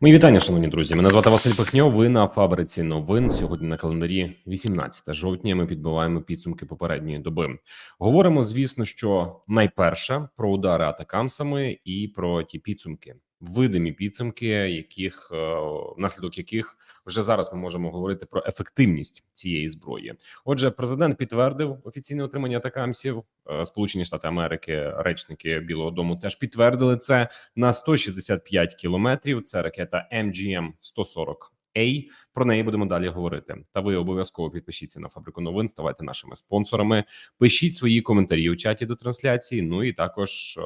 Мої вітання, шановні друзі. Мене звати Василь Пихньо. Ви на фабриці новин. Сьогодні на календарі 18 жовтня. Ми підбиваємо підсумки попередньої доби. Говоримо, звісно, що найперше про удари атакамсами і про ті підсумки, видимі підсумки, яких е, внаслідок яких вже зараз ми можемо говорити про ефективність цієї зброї. Отже, президент підтвердив офіційне отримання атакамсів. Е, Сполучені Штати Америки, речники Білого Дому теж підтвердили це на 165 кілометрів. Це ракета MGM 140 A. Про неї будемо далі говорити. Та ви обов'язково підпишіться на фабрику новин, ставайте нашими спонсорами. Пишіть свої коментарі у чаті до трансляції. Ну і також е,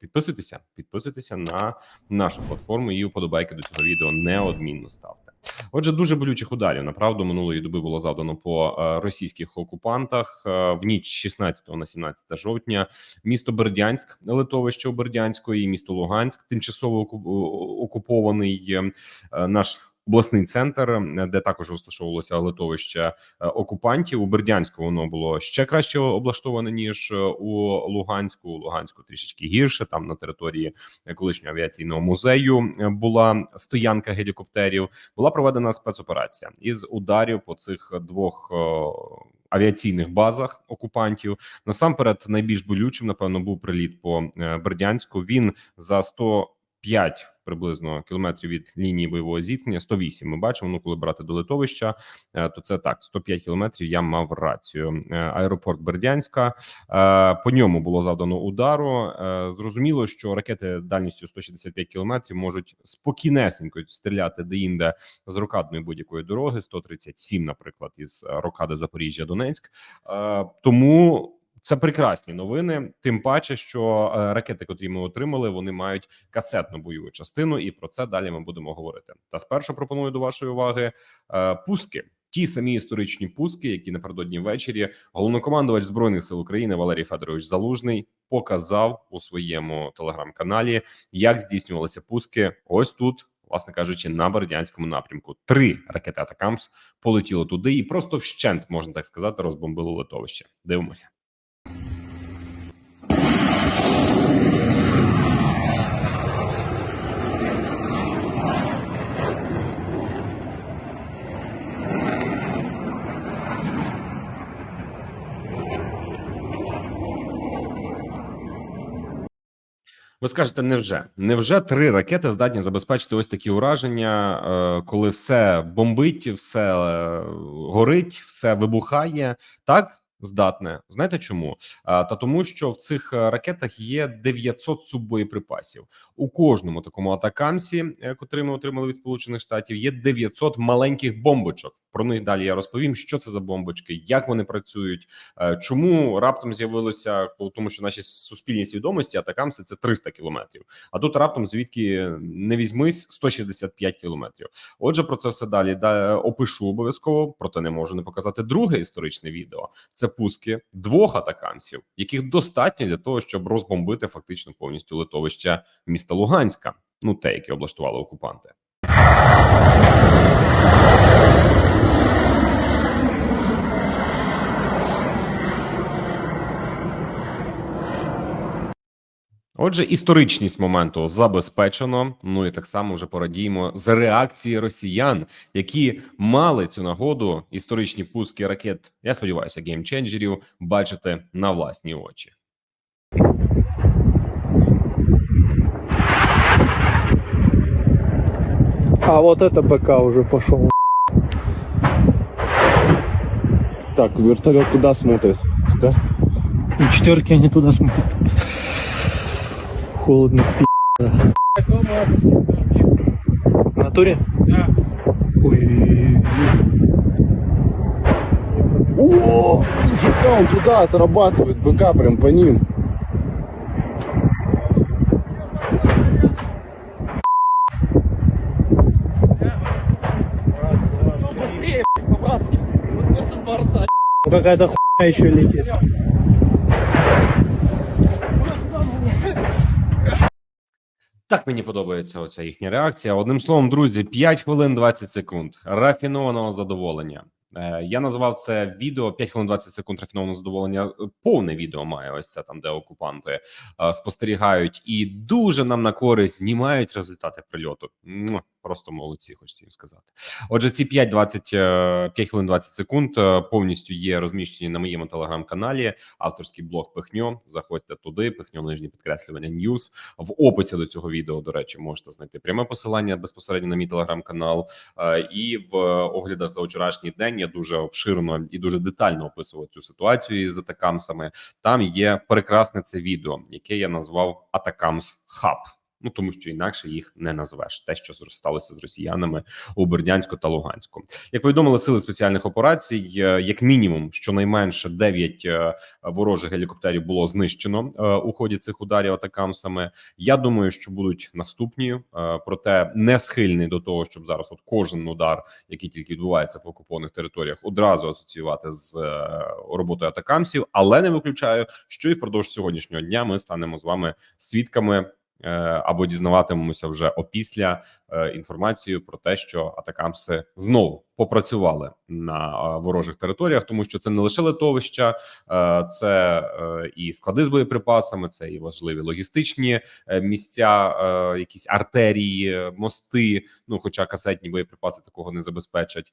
підписуйтеся, підписуйтеся на нашу платформу і вподобайки до цього відео неодмінно ставте. Отже, дуже болючих ударів направду минулої доби було завдано по е, російських окупантах е, в ніч 16 на 17 жовтня. Місто Бердянськ, литовище і місто Луганськ, тимчасово окупований е, е, наш. Обласний центр, де також розташовувалося литовище е, окупантів у Бердянську, воно було ще краще облаштоване ніж е, у Луганську. У Луганську трішечки гірше. Там на території колишнього авіаційного музею е, була стоянка гелікоптерів. Була проведена спецоперація із ударів по цих двох. Авіаційних базах окупантів насамперед найбільш болючим, напевно, був приліт по Бердянську. Він за 105 приблизно кілометрів від лінії бойового зіткнення. 108 Ми бачимо. Ну, коли брати до литовища, е, то це так 105 кілометрів. Я мав рацію. Е, Аеропорт Бердянська е, по ньому було завдано удару. Зрозуміло, що ракети дальністю 165 кілометрів можуть спокійнесенько стріляти деінде з рокадної будь-якої дороги. 137, наприклад, із рокади Запоріжжя Донецьк. Тому. Це прекрасні новини, тим паче, що е, ракети, котрі ми отримали, вони мають касетну бойову частину, і про це далі ми будемо говорити. Та спершу пропоную до вашої уваги е, пуски. Ті самі історичні пуски, які напередодні ввечері головнокомандувач збройних сил України Валерій Федорович Залужний показав у своєму телеграм-каналі, як здійснювалися пуски. Ось тут, власне кажучи, на Бердянському напрямку. Три ракети Атакамс полетіло туди, і просто вщент можна так сказати, розбомбило литовище. Дивимося. Ви скажете, невже? Невже три ракети здатні забезпечити ось такі ураження, е, коли все бомбить, все е, горить, все вибухає? Так, здатне. Знаєте чому? Та тому, що в цих е, ракетах є 900 суббоєприпасів. У кожному такому атакамсі, е, котрий ми отримали від Сполучених Штатів, є 900 маленьких бомбочок. Про них далі я розповім, що це за бомбочки, як вони працюють, е, чому раптом з'явилося, тому що наші суспільні свідомості атакамси це 300 кілометрів. А тут раптом звідки не візьмись 165 кілометрів. Отже, про це все далі да, опишу обов'язково. Проте не можу не показати друге історичне відео. Це пуски двох атакамсів, яких достатньо для того, щоб розбомбити фактично повністю литовище міста Луганська. Ну те, яке облаштували окупанти. Отже, історичність моменту забезпечено. Ну і так само вже порадіємо за реакції росіян, які мали цю нагоду історичні пуски ракет. Я сподіваюся, геймченджерів бачити на власні очі. А вот это БК уже пошел. Так, вертолет куда смотрит? Туда? И четверки они туда смотрят. Холодно, пи***. В натуре? Да. Ой. О, нифига, он туда отрабатывает, БК прям по ним. Ну, Какая-то хуйня еще летит. Так мені подобається оця їхня реакція. Одним словом, друзі, 5 хвилин 20 секунд рафінованого задоволення. Е, Я назвав це відео 5 хвилин 20 секунд рафінованого задоволення. Повне відео має ось це там, де окупанти е, спостерігають і дуже нам на користь знімають результати прильоту. Просто молодці, хочеться їм сказати. Отже, ці 5-20, е, 5 хвилин 20 секунд е, повністю є розміщені на моєму телеграм-каналі. Авторський блог Пихньо. Заходьте туди, Пихньо нижнє підкреслювання Ньюс. В описі до цього відео, до речі, можете знайти пряме посилання безпосередньо на мій телеграм-канал. Е, І в оглядах за вчорашній день я дуже обширно і дуже детально описував цю ситуацію із атакамсами. Там є прекрасне це відео, яке я назвав Атакамс Хаб. Ну тому що інакше їх не назвеш. Те, що сталося з росіянами у Бердянську та Луганську, як повідомили сили спеціальних операцій, е, як мінімум, щонайменше 9 е, ворожих гелікоптерів було знищено е, у ході цих ударів атакамсами. Я думаю, що будуть наступні, проте не схильний до того, щоб зараз от кожен удар, який тільки відбувається по окупованих територіях, одразу асоціювати з роботою атакамсів, але не виключаю, що і впродовж сьогоднішнього дня ми станемо з вами свідками. Е, Або дізнаватимемося вже опісля е, інформацію про те, що атакамси знову попрацювали на е, ворожих територіях, тому що це не лише литовища, це і склади з боєприпасами, це і важливі логістичні місця, якісь артерії, мости. Ну, хоча касетні боєприпаси такого не забезпечать.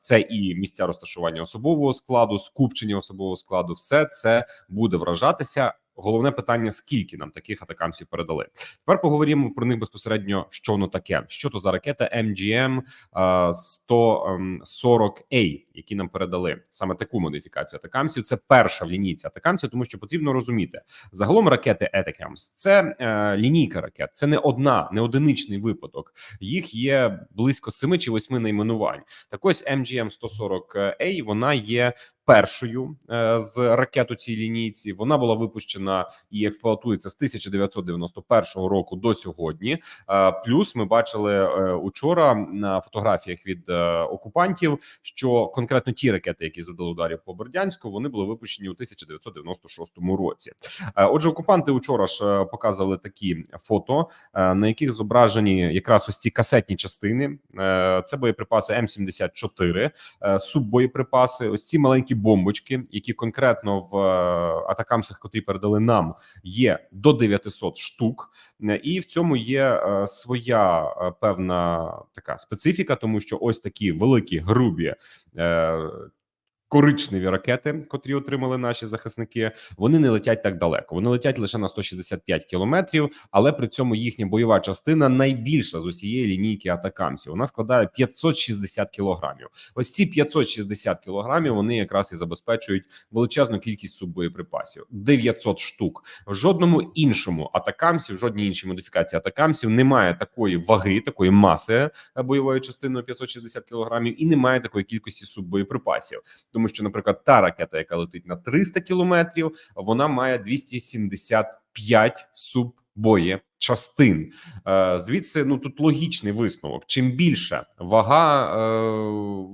Це і місця розташування особового складу, скупчення особового складу. Все це буде вражатися. Головне питання: скільки нам таких атакамсів передали? Тепер поговоримо про них безпосередньо, що воно таке. Що то за ракета MGM е, 140A, які нам передали саме таку модифікацію атакамсів. Це перша в лінійці атакамсів, тому що потрібно розуміти загалом ракети Атакамс це е, лінійка ракет. Це не одна, не одиничний випадок. Їх є близько семи чи восьми найменувань. Так ось MGM 140A, вона є першою е, з ракет у цій лінійці. Вона була випущена і експлуатується з 1991 року до сьогодні. Е, Плюс ми бачили е, учора на фотографіях від окупантів, що конкретно ті ракети, які задали ударів по Бердянську, вони були випущені у 1996 році. Отже, окупанти учора ж показували такі фото, на яких зображені якраз ось ці касетні частини. Це боєприпаси М74, е, суббоєприпаси. Ось ці маленькі бомбочки, які конкретно в е, атакамсах, котрі передали нам, є до 900 штук. Е, І в цьому є е, своя певна така специфіка, тому що ось такі великі грубі. Коричневі ракети, котрі отримали наші захисники, вони не летять так далеко. Вони летять лише на 165 кілометрів, але при цьому їхня бойова частина найбільша з усієї лінійки атакамсів. Вона складає 560 кілограмів. Ось ці 560 кілограмів вони якраз і забезпечують величезну кількість суббоєприпасів 900 штук. В жодному іншому атакамсі, в жодній іншій модифікації атакамсів немає такої ваги, такої маси е, бойової частиною 560 кілограмів, і немає такої кількості суббоєприпасів. Тому що, наприклад, та ракета, яка летить на 300 кілометрів, вона має 275 суббоєчастин. Е, Звідси, ну тут логічний висновок. Чим більша вага е,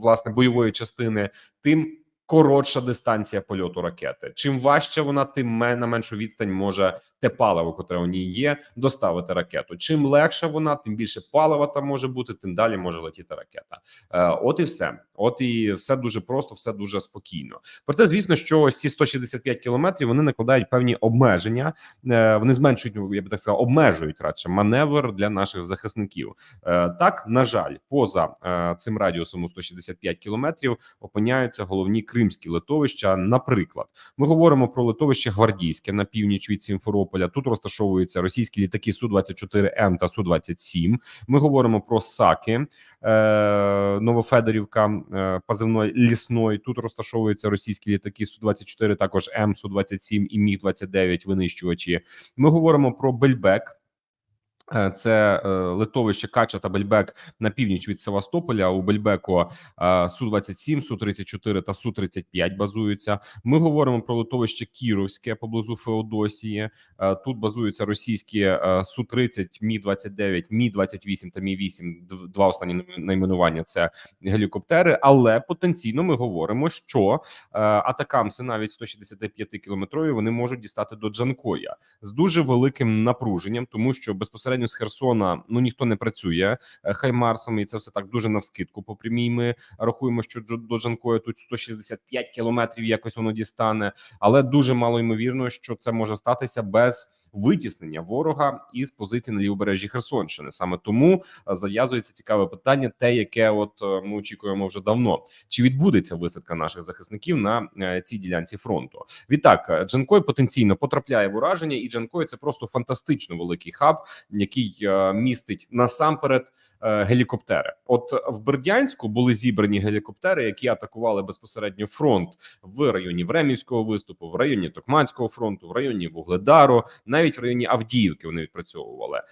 власне бойової частини, тим коротша дистанція польоту ракети. Чим важча вона, тим на меншу відстань може те паливо, котре у ній є, доставити ракету. Чим легша вона, тим більше палива там може бути, тим далі може летіти ракета. Е, От і все. От і все дуже просто, все дуже спокійно. Проте, звісно, що ось ці 165 кілометрів вони накладають певні обмеження. Е, Вони зменшують, ну, я би так сказав, обмежують радше маневр для наших захисників. Е, Так, на жаль, поза е, цим радіусом у 165 кілометрів опиняються головні кримські литовища. Наприклад, ми говоримо про литовище Гвардійське на північ від Сімферополя. Тут розташовуються російські літаки су 24 М та су 27 Ми говоримо про Саки, е, Новофедорівка, е, позивної лісної. Тут розташовуються російські літаки су 24 також М су 27 і Міг 29 винищувачі. Ми говоримо про Бельбек. Е, Це е, литовище Кача та Бельбек на північ від Севастополя. У Бельбеку су 27 су 34 та су 35 базуються. Ми говоримо про литовище Кіровське поблизу Феодосії. Е, Тут базуються російські су 30 Мі 29 Мі 28 та Мі 8 Дв- Два останні найменування це гелікоптери. Але потенційно ми говоримо, що атакамси навіть 165 кілометрові вони можуть дістати до Джанкоя з дуже великим напруженням, тому що безпосередньо з Херсона ну ніхто не працює е, хаймарсами, і це все так дуже навскидку. По прямій ми рахуємо, що до Джанкоя тут 165 кілометрів якось воно дістане, але дуже мало ймовірно, що це може статися без витіснення ворога із позиції на лівобережжі Херсонщини. Саме тому е, зав'язується цікаве питання, те, яке от е, ми очікуємо вже давно. Чи відбудеться висадка наших захисників на е, цій ділянці фронту? Відтак, Джанкой потенційно потрапляє в ураження, і Джанкой це просто фантастично великий хаб, який містить насамперед гелікоптери. От в Бердянську були зібрані гелікоптери, які атакували безпосередньо фронт в районі Времівського виступу, в районі Токманського фронту, в районі Вугледару, навіть в районі Авдіївки вони відпрацьовували.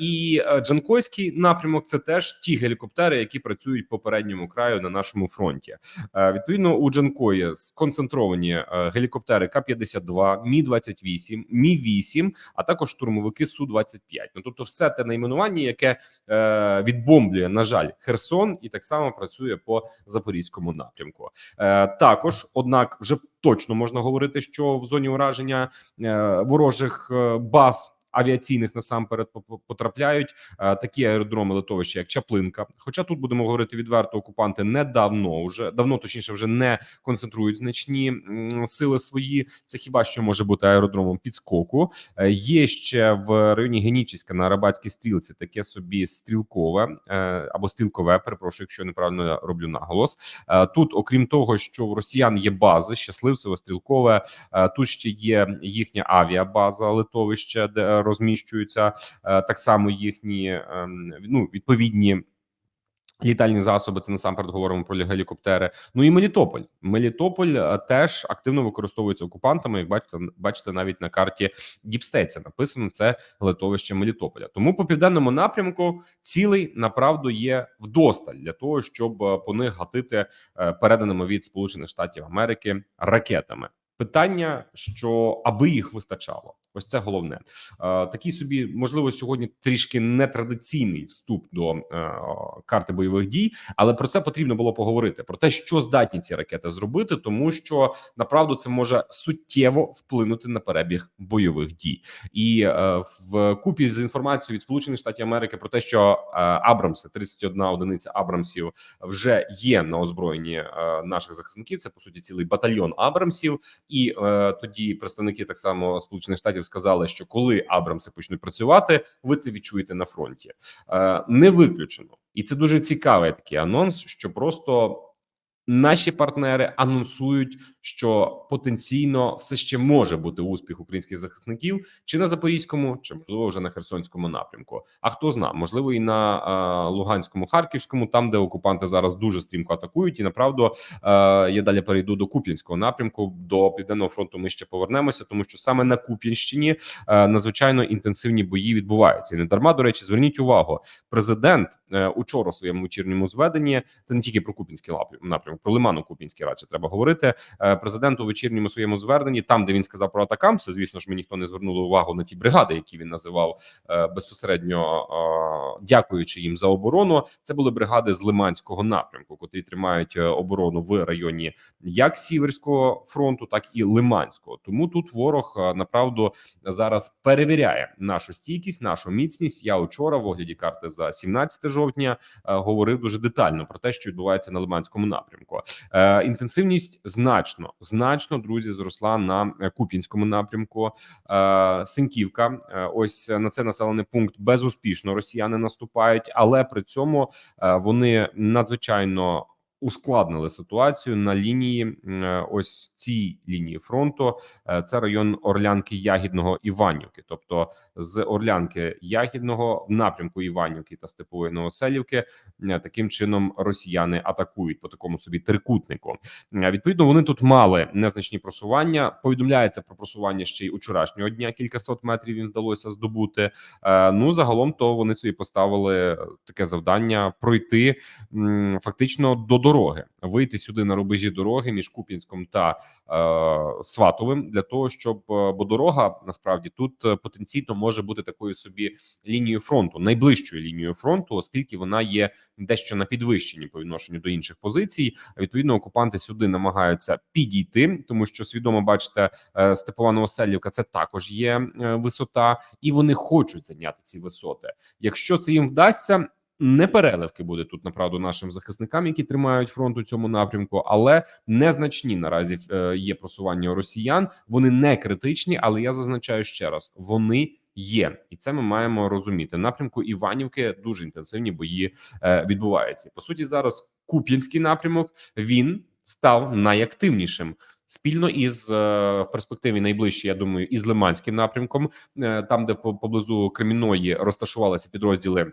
І е, Джанкойський напрямок це теж ті гелікоптери, які працюють по передньому краю на нашому фронті. Е, Відповідно, у Джанкої сконцентровані е, гелікоптери К-52, Мі 28 Мі 8 а також штурмовики Су 25 Ну тобто, все те найменування, яке е, відбомблює, на жаль, Херсон, і так само працює по запорізькому напрямку. Е, також, однак, вже точно можна говорити, що в зоні ураження е, ворожих е, баз. Авіаційних насамперед потрапляють е, такі аеродроми литовища, як Чаплинка. Хоча тут будемо говорити відверто, окупанти недавно вже давно, точніше, вже не концентрують значні сили свої. Це хіба що може бути аеродромом підскоку. Е, Є ще в районі Генічіська на Арабатській стрілці таке собі стрілкове е, або стрілкове. Перепрошую, якщо неправильно роблю наголос. Тут, окрім того, що в росіян є бази, щасливцеве, стрілкове. е, Тут ще є їхня авіабаза литовище, де розміщуються е, так само їхні ем, ну відповідні. Літальні засоби це насамперед говоримо про гелікоптери. Ну і Мелітополь. Мелітополь е, теж активно використовується окупантами. Як бачите, бачите, навіть на карті Діпстеця написано це литовище Мелітополя. Тому по південному напрямку цілий направду є вдосталь для того, щоб е, по них гатити переданими від Сполучених Штатів Америки ракетами. Питання, що аби їх вистачало, ось це головне. Е, такий собі можливо сьогодні трішки нетрадиційний вступ до е, карти бойових дій, але про це потрібно було поговорити про те, що здатні ці ракети зробити, тому що направду це може суттєво вплинути на перебіг бойових дій, і е, в купі з інформацією від Сполучених Штатів Америки про те, що Абрамси 31 одиниця Абрамсів вже є на озброєнні наших захисників. Це по суті цілий батальйон Абрамсів. І тоді представники так само Сполучених Штатів сказали, що коли Абрамси почнуть працювати, ви це відчуєте на фронті. Е, не виключено, і це дуже цікавий такий анонс, що просто наші партнери анонсують, що потенційно все ще може бути успіх українських захисників чи на запорізькому, чи можливо вже на херсонському напрямку. А хто зна, можливо, і на е, Луганському, Харківському, там де окупанти зараз дуже стрімко атакують, і направду е, я далі перейду до Куп'янського напрямку. До південного фронту ми ще повернемося, тому що саме на Куп'янщині е, надзвичайно інтенсивні бої відбуваються. І не дарма до речі, зверніть увагу, президент е, учора у своєму вечірньому зведенні. Це не тільки про Куп'янський напрямок, про Лиману Куп'янський радше треба говорити. Е, Президент у вечірньому своєму зверненні, там де він сказав про атакамси, звісно ж, ми ніхто не звернули увагу на ті бригади, які він називав е, безпосередньо е, дякуючи їм за оборону. Це були бригади з Лиманського напрямку, котрі тримають оборону в районі як Сіверського фронту, так і Лиманського. Тому тут ворог направду зараз перевіряє нашу стійкість, нашу міцність. Я учора в огляді карти за 17 жовтня говорив дуже детально про те, що відбувається на Лиманському напрямку. Е, інтенсивність значно, значно друзі, зросла на е, Куп'янському напрямку. Е, Синківка, е, ось на це населений пункт безуспішно росіяни наступають, але при цьому е, вони надзвичайно. Ускладнили ситуацію на лінії, е, ось цій лінії фронту. Е, Це район Орлянки Ягідного Іванівки, тобто з Орлянки Ягідного в напрямку Іванівки та Степової Новоселівки. е, Таким чином росіяни атакують по такому собі трикутнику. Відповідно, вони тут мали незначні просування. Повідомляється про просування ще й учорашнього дня. Кількасот метрів їм вдалося здобути. Ну загалом, то вони собі поставили таке завдання пройти фактично до дороги, вийти сюди на рубежі дороги між Куп'янськом та е, Сватовим для того, щоб е, бо дорога насправді тут е, потенційно може бути такою собі лінією фронту, найближчою лінією фронту, оскільки вона є дещо на підвищенні по відношенню до інших позицій. Відповідно, окупанти сюди намагаються підійти, тому що свідомо бачите, е, Степова Новоселівка це також є висота, і вони хочуть зайняти ці висоти. Якщо це їм вдасться. Не переливки буде тут направду нашим захисникам, які тримають фронт у цьому напрямку, але незначні наразі е, є просування росіян. Вони не критичні, але я зазначаю ще раз: вони є, і це ми маємо розуміти. Напрямку Іванівки дуже інтенсивні бої е, відбуваються. По суті, зараз Куп'янський напрямок він став найактивнішим. Спільно із е, в перспективі найближчі, я думаю, із Лиманським напрямком, там, де по- поблизу Креміної розташувалися підрозділи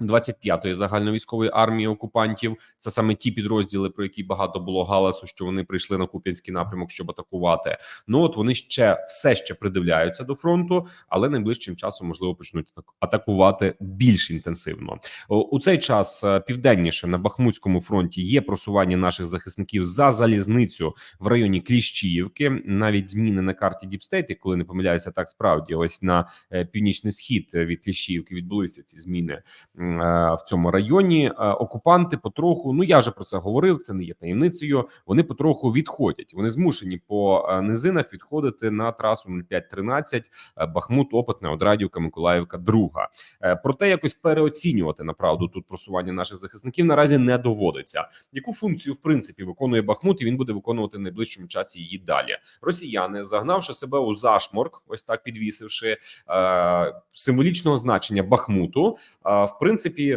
25-ї загальновійськової армії окупантів. Це саме ті підрозділи, про які багато було галасу, що вони прийшли на Куп'янський напрямок, щоб атакувати. Ну от вони ще все ще придивляються до фронту, але найближчим часом можливо почнуть атакувати більш інтенсивно. У цей час е, південніше на Бахмутському фронті є просування наших захисників за залізницю в районі Кліщіївки. Навіть зміни на карті Діпстейт, коли не помиляюся, так справді ось на е, північний схід е, від Кліщіївки відбулися ці зміни в цьому районі. Е, Окупанти потроху, ну я вже про це говорив. Це не є таємницею. Вони потроху відходять. Вони змушені по е, низинах відходити на трасу 0513 е, Бахмут, Опитне, Одрадівка, Миколаївка, друга. Е, Проте якось переоцінювати направду тут просування наших захисників наразі не доводиться. Яку функцію в принципі виконує Бахмут, і він буде виконувати в найближчому часі її далі. Росіяни, загнавши себе у зашморк, ось так підвісивши е, символічного значення Бахмуту, е, в принципі,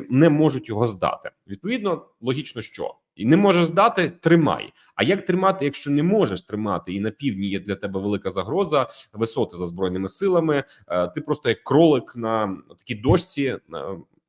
не можуть його здати. Відповідно, логічно, що і не можеш здати, тримай. А як тримати, якщо не можеш тримати, і на півдні є для тебе велика загроза, висоти за збройними силами. е, Ти просто як кролик на такій дошці.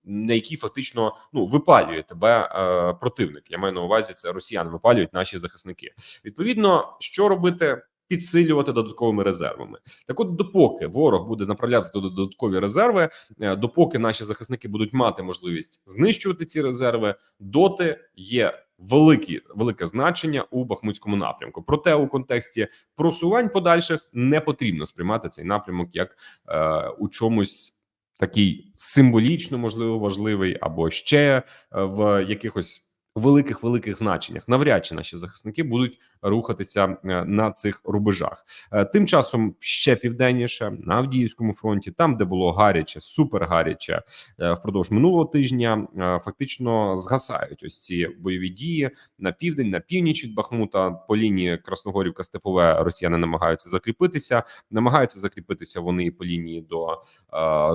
На якій фактично ну випалює тебе е, противник. Я маю на увазі, це росіяни випалюють наші захисники. Відповідно, що робити? Підсилювати додатковими резервами. Так, от, допоки ворог буде направляти туди додаткові резерви, е, допоки наші захисники будуть мати можливість знищувати ці резерви, доти є великі велике значення у бахмутському напрямку. Проте у контексті просувань подальших не потрібно сприймати цей напрямок як е, у чомусь. Такий символічно можливо важливий, або ще е, в якихось великих великих значеннях. Навряд чи наші захисники будуть рухатися е, на цих рубежах. Е, Тим часом ще південніше на Авдіївському фронті, там де було гаряче, супер гаряче е, впродовж минулого тижня, фактично згасають ось ці бойові дії на південь, на північ від Бахмута по лінії Красногорівка Степове Росіяни намагаються закріпитися. Намагаються закріпитися вони по лінії до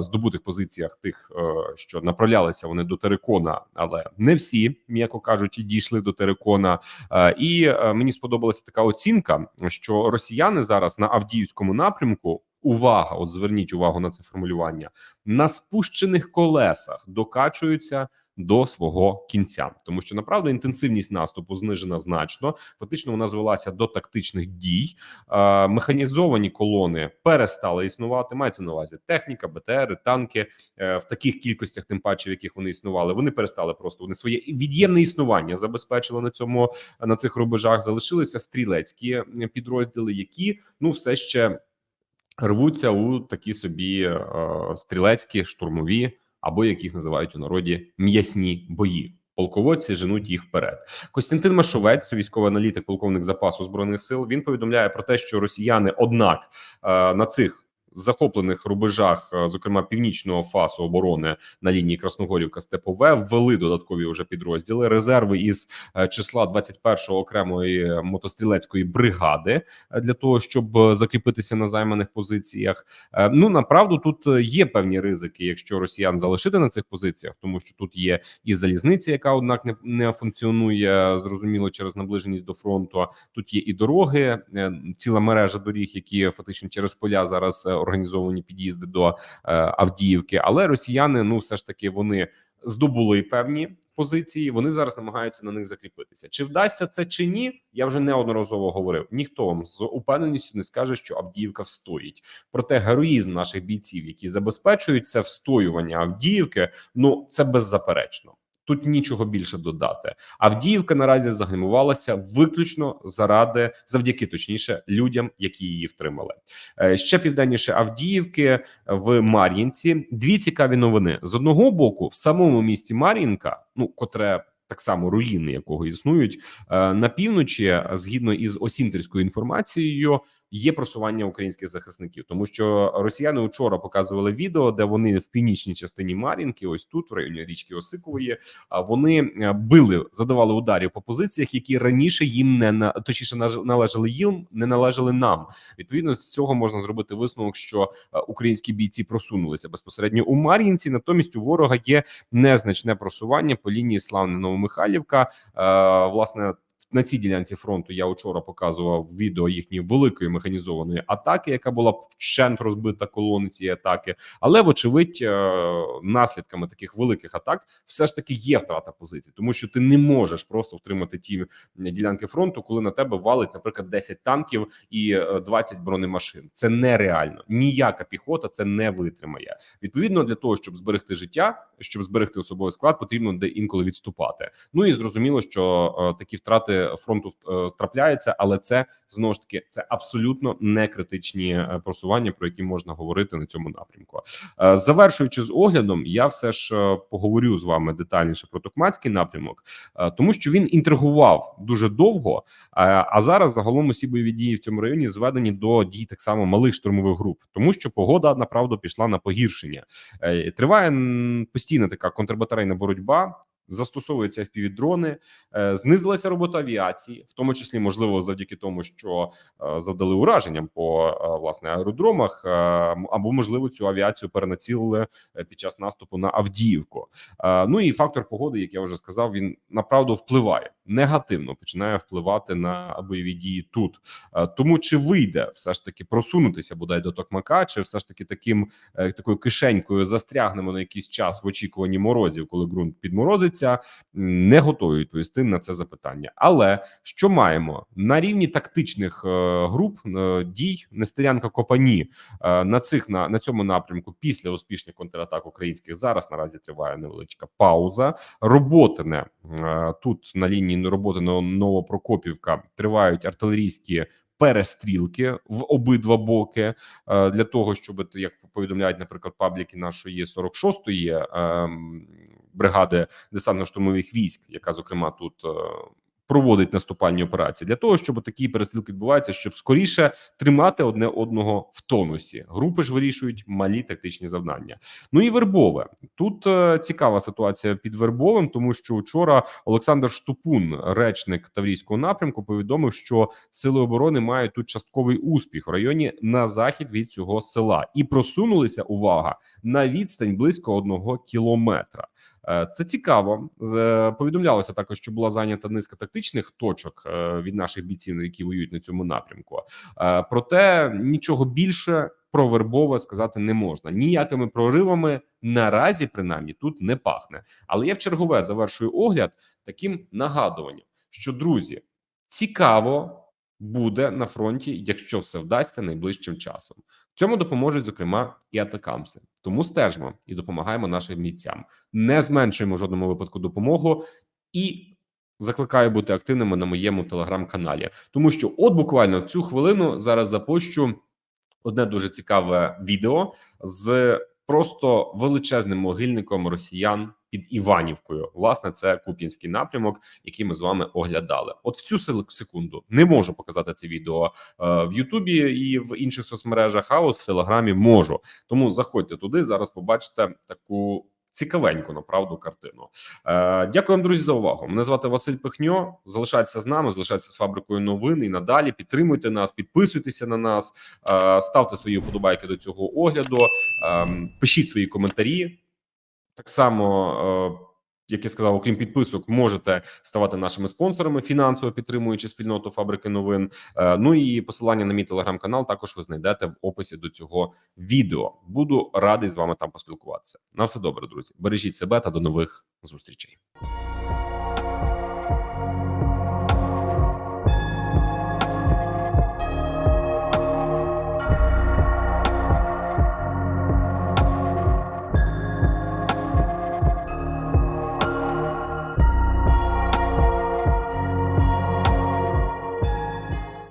здобутих позиціях тих, що направлялися вони до Терекона, але не всі, м'яко кажучи, дійшли до Терекона. Е, і е, мені сподобалася така оцінка, що росіяни зараз на Авдіївському напрямку. Увага! От зверніть увагу на це формулювання на спущених колесах докачуються до свого кінця, тому що направду інтенсивність наступу знижена значно. Фактично, вона звелася до тактичних дій. Е, механізовані колони перестали існувати. Мається на увазі техніка, БТРи, танки е, в таких кількостях, тим паче, в яких вони існували. Вони перестали просто вони своє від'ємне існування забезпечили на цьому на цих рубежах. Залишилися стрілецькі підрозділи, які ну все ще рвуться у такі собі е, стрілецькі штурмові, або як їх називають у народі м'ясні бої. Полководці женуть їх вперед. Костянтин Машовець, військовий аналітик, полковник запасу збройних сил. Він повідомляє про те, що росіяни, однак, е, на цих захоплених рубежах, е, зокрема північного фасу оборони на лінії Красногорівка Степове, ввели додаткові вже підрозділи резерви із е, числа 21-го окремої мотострілецької бригади е, для того, щоб е, закріпитися на займаних позиціях. Е, Ну направду тут е, є певні ризики, якщо росіян залишити на цих позиціях, тому що тут є і залізниця, яка однак не, не функціонує зрозуміло через наближеність до фронту. Тут є і дороги, е, ціла мережа доріг, які фактично через поля зараз е, організовані під'їзди до е, Авдіївки. Але росіяни, ну все ж таки, вони здобули певні позиції. Вони зараз намагаються на них закріпитися. Чи вдасться це чи ні? Я вже неодноразово говорив. Ніхто вам з упевненістю не скаже, що Авдіївка встоїть. Проте героїзм наших бійців, які забезпечують це встоювання Авдіївки, ну це беззаперечно. Тут нічого більше додати. Авдіївка наразі загальмувалася виключно заради завдяки точніше людям, які її втримали. Е, Ще південніше Авдіївки в Мар'їнці. Дві цікаві новини з одного боку, в самому місті Мар'їнка, ну котре. Так само руїни, якого існують е, на півночі, згідно із осінтерською інформацією, є просування українських захисників, тому що росіяни вчора показували відео, де вони в північній частині Мар'їнки, ось тут в районі річки Осикової, вони е, били, задавали ударів по позиціях, які раніше їм не на точніше належали їм, не належали нам. Відповідно, з цього можна зробити висновок, що е, українські бійці просунулися безпосередньо у Мар'їнці. Натомість у ворога є незначне просування по лінії Славне Новомихайлівка. Е, власне. На цій ділянці фронту я вчора показував відео їхньої великої механізованої атаки, яка була вщент розбита колони цієї атаки. Але вочевидь, е, наслідками таких великих атак все ж таки є втрата позицій, тому що ти не можеш просто втримати ті ділянки фронту, коли на тебе валить, наприклад, 10 танків і е, 20 бронемашин. Це нереально. Ніяка піхота це не витримає. Відповідно, для того, щоб зберегти життя, щоб зберегти особовий склад, потрібно де інколи відступати. Ну і зрозуміло, що е, такі втрати фронту е, трапляються, але це знову ж таки це абсолютно не критичні е, просування, про які можна говорити на цьому напрямку. Е, Завершуючи з оглядом, я все ж поговорю з вами детальніше про Токмацький напрямок, тому що він інтригував дуже довго. А зараз загалом усі бойові дії в цьому районі зведені до дій так само малих штурмових груп, тому що погода направду пішла на погіршення. Триває постійна така контрбатарейна боротьба. Застосовуються впівдрони, е, знизилася робота авіації, в тому числі можливо завдяки тому, що е, завдали ураженням по е, власне аеродромах, або можливо цю авіацію перенацілили під час наступу на Авдіївку. Ну і фактор погоди, як я вже сказав, він направду впливає негативно, починає впливати на бойові дії тут. Е, Тому чи вийде все ж таки просунутися бодай до Токмака, чи все ж таки таким е, такою кишенькою застрягнемо на якийсь час в очікуванні морозів, коли ґрунт підморозиться, не готові відповісти на це запитання. Але що маємо на рівні тактичних е, груп дій Нестерянка Копані на цих на, на цьому напрямку після успішних контратак українських зараз наразі триває невеличка пауза. Роботине е, тут на лінії роботи на Новопрокопівка тривають артилерійські. Перестрілки в обидва боки е, для того, щоб як повідомляють, наприклад, пабліки нашої 46-ї ем, бригади десантно-штурмових військ, яка зокрема тут е, проводить наступальні операції, для того, щоб такі перестрілки відбуваються, щоб скоріше тримати одне одного в тонусі. Групи ж вирішують малі тактичні завдання. Ну і вербове тут е, цікава ситуація під вербовим, тому що вчора Олександр Штупун, речник Таврійського напрямку, повідомив, що сили оборони мають тут частковий успіх в районі на захід від цього села, і просунулися увага на відстань близько одного кілометра. Е, Це цікаво. Повідомлялося також, що була зайнята низка тактичних точок е, від наших бійців, які воюють на цьому напрямку. Е, Проте нічого більше про вербове сказати не можна. Ніякими проривами наразі, принаймні, тут не пахне. Але я в чергове завершую огляд таким нагадуванням, що друзі, цікаво буде на фронті, якщо все вдасться найближчим часом. Цьому допоможуть зокрема і атакамси. Тому стежимо і допомагаємо нашим бійцям. Не зменшуємо в жодному випадку допомогу і. Закликаю бути активними на моєму телеграм-каналі, тому що от буквально в цю хвилину зараз запущу одне дуже цікаве відео з просто величезним могильником росіян під Іванівкою. Власне, це Куп'янський напрямок, який ми з вами оглядали. От в цю секунду не можу показати це відео е, в Ютубі і в інших соцмережах. А от в Телеграмі можу. Тому заходьте туди. Зараз побачите таку. Цікавеньку направду картину. Е, дякую вам, друзі, за увагу. Мене звати Василь Пихньо. Залишайтеся з нами, залишайтеся з фабрикою новин і надалі. Підтримуйте нас, підписуйтеся на нас, е, ставте свої вподобайки до цього огляду, е, пишіть свої коментарі. Так само, е, як я сказав, окрім підписок, можете ставати нашими спонсорами, фінансово підтримуючи спільноту фабрики новин. Е, Ну і посилання на мій телеграм-канал також ви знайдете в описі до цього відео. Буду радий з вами там поспілкуватися. На все добре, друзі. Бережіть себе та до нових зустрічей.